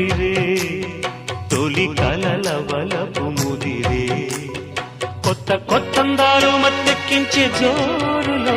కదిరే తొలి కలల వలపు ముదిరే. కొత్త కొత్తందాలు మత్తెక్కించే జోరులో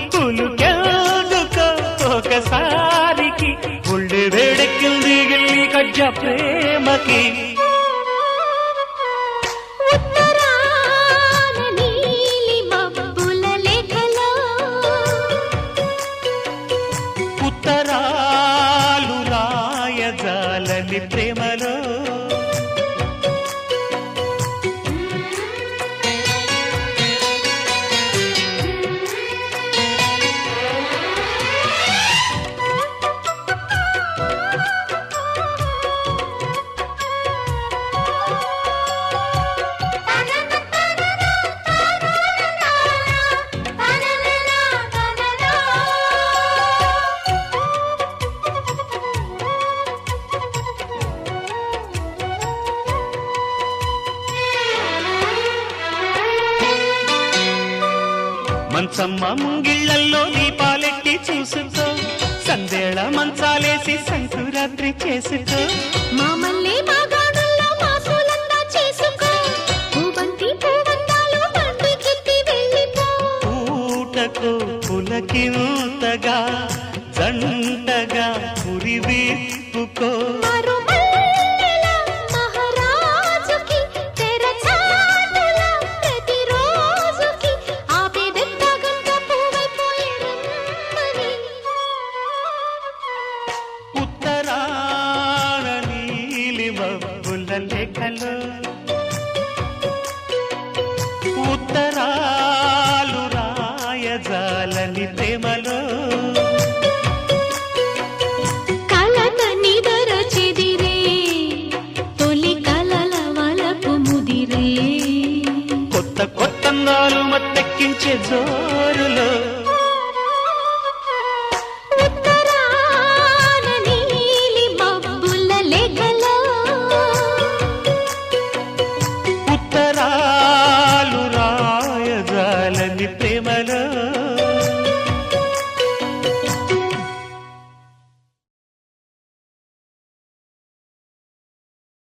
ప్రేమకి మంచమ్మ ముంగిళ్ళల్లో దీపాలెట్టి చూసుకో సందేళ మంచాలేసి సంకురాత్రి చేసుకో. మామల్లే జంటగా చంటగా పురివేపుకో. లేఖలు ఉత్తరాలు రాయజాలని ప్రేమలో. కొత్త కొత్తందాలు మత్తెక్కించే జోరులో